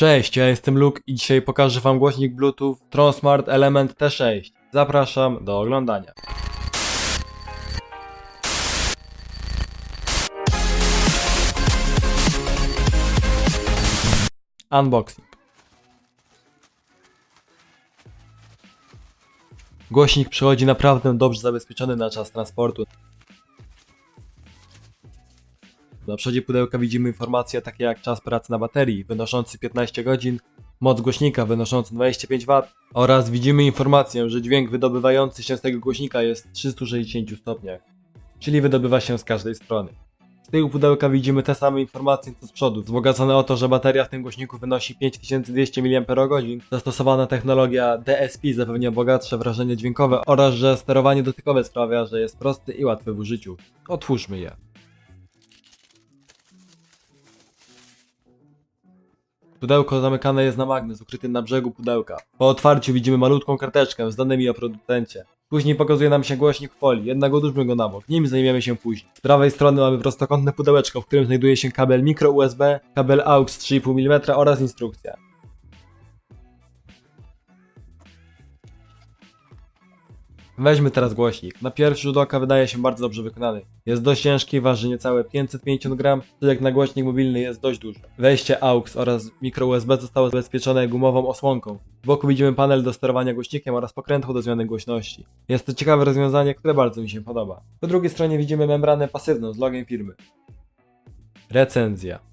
Cześć, ja jestem Luke i dzisiaj pokażę wam głośnik Bluetooth Tronsmart Element T6. Zapraszam do oglądania. Unboxing. Głośnik przychodzi naprawdę dobrze zabezpieczony na czas transportu. Na przodzie pudełka widzimy informacje takie jak czas pracy na baterii wynoszący 15 godzin, moc głośnika wynosząca 25 W oraz widzimy informację, że dźwięk wydobywający się z tego głośnika jest w 360 stopniach, czyli wydobywa się z każdej strony. Z tyłu pudełka widzimy te same informacje co z przodu, wzbogacone o to, że bateria w tym głośniku wynosi 5200 mAh, zastosowana technologia DSP zapewnia bogatsze wrażenie dźwiękowe oraz że sterowanie dotykowe sprawia, że jest prosty i łatwy w użyciu. Otwórzmy je. Pudełko zamykane jest na magnes ukryty na brzegu pudełka. Po otwarciu widzimy malutką karteczkę z danymi o producencie. Później pokazuje nam się głośnik w folii, jednak odłóżmy go na bok, nim zajmiemy się później. Z prawej strony mamy prostokątne pudełeczko, w którym znajduje się kabel mikro USB, kabel AUX 3,5 mm oraz instrukcja. Weźmy teraz głośnik. Na pierwszy rzut oka wydaje się bardzo dobrze wykonany. Jest dość ciężki, waży niecałe 550 gram, co jak na głośnik mobilny jest dość duży. Wejście AUX oraz mikro USB zostało zabezpieczone gumową osłonką. Z boku widzimy panel do sterowania głośnikiem oraz pokrętło do zmiany głośności. Jest to ciekawe rozwiązanie, które bardzo mi się podoba. Po drugiej stronie widzimy membranę pasywną z logiem firmy. Recenzja.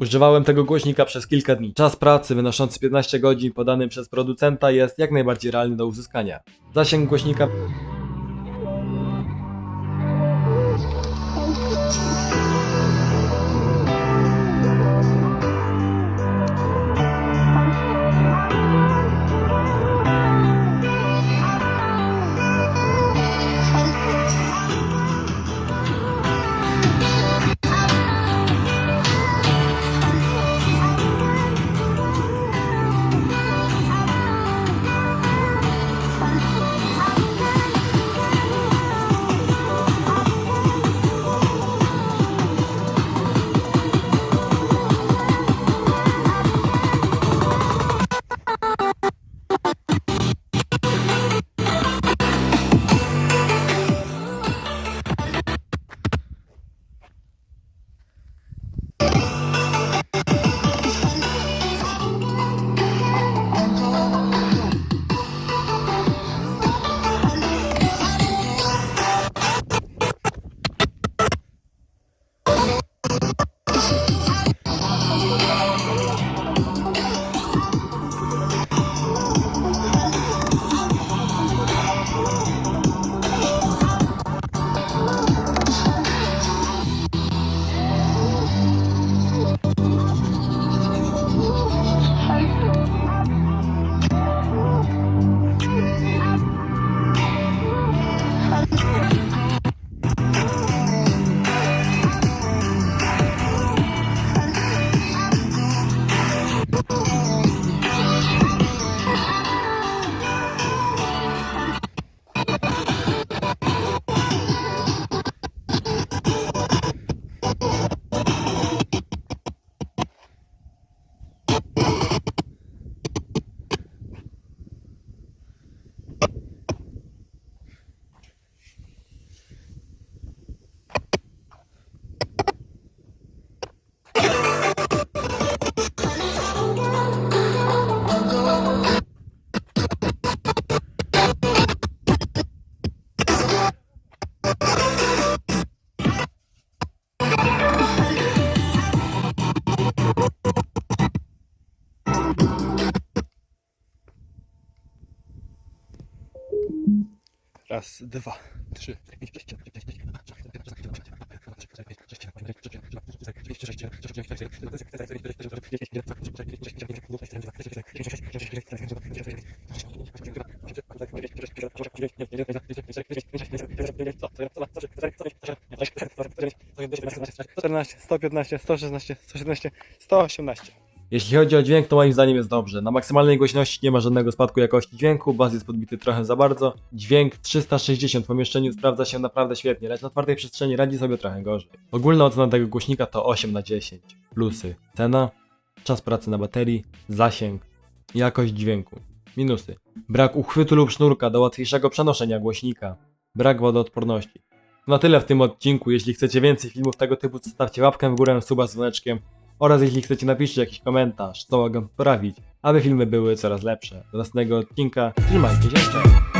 Używałem tego głośnika przez kilka dni. Czas pracy wynoszący 15 godzin podany przez producenta jest jak najbardziej realny do uzyskania. Zasięg głośnika Raz, dwa, trzy. Czternaście, sto piętnaście, sto szesnaście, sto siedemnaście, sto osiemnaście. Jeśli chodzi o dźwięk, to moim zdaniem jest dobrze. Na maksymalnej głośności nie ma żadnego spadku jakości dźwięku, bas jest podbity trochę za bardzo. Dźwięk 360 w pomieszczeniu sprawdza się naprawdę świetnie, lecz na twardej przestrzeni radzi sobie trochę gorzej. Ogólna ocena tego głośnika to 8 na 10. Plusy. Cena czas pracy na baterii, zasięg, jakość dźwięku. Minusy. Brak uchwytu lub sznurka do łatwiejszego przenoszenia głośnika. Brak wodoodporności. Na tyle w tym odcinku. Jeśli chcecie więcej filmów tego typu, zostawcie łapkę w górę, suba z dzwoneczkiem oraz jeśli chcecie napiszcie jakiś komentarz, co mogę poprawić, aby filmy były coraz lepsze. Do następnego odcinka. Trzymajcie się, cześć!